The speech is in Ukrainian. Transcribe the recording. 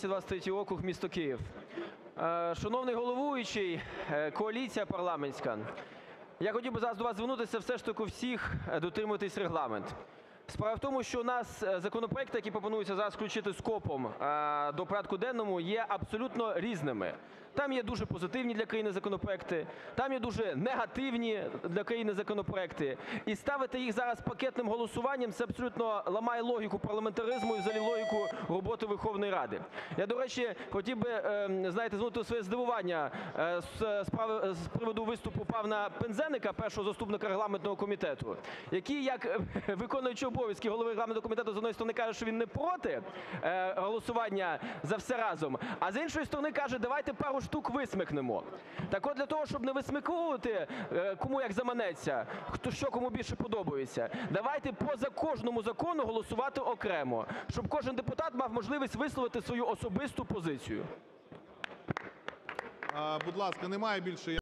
223 округ, місто Київ. Шановний головуючий, коаліція парламентська, я хотів би зараз до вас звернутися все ж таки всіх дотримуватись Регламенту. Справа в тому, що у нас законопроекти, які пропонується зараз включити скопом до порядку денного, є абсолютно різними. Там є дуже позитивні для країни законопроекти, там є дуже негативні для країни законопроекти. І ставити їх зараз пакетним голосуванням – це абсолютно ламає логіку парламентаризму і взагалі логіку Верховної Ради. Я, до речі, хотів би, знаєте, звернути своє здивування з приводу виступу пана Пинзеника, першого заступника регламентного комітету, який як виконуючий обов'язки голови регламентного комітету, з однієї сторони, каже, що він не проти голосування за все разом, а з іншої сторони каже, давайте пару штук висмикнемо. Так от для того, щоб не висміковувати кому як заманеться, хто що кому більше подобається, давайте по кожному закону голосувати окремо, щоб кожен депутат мав можливість висловити свою особисту позицію. ГОЛОВУЮЧИЙ. Будь ласка, немає більше…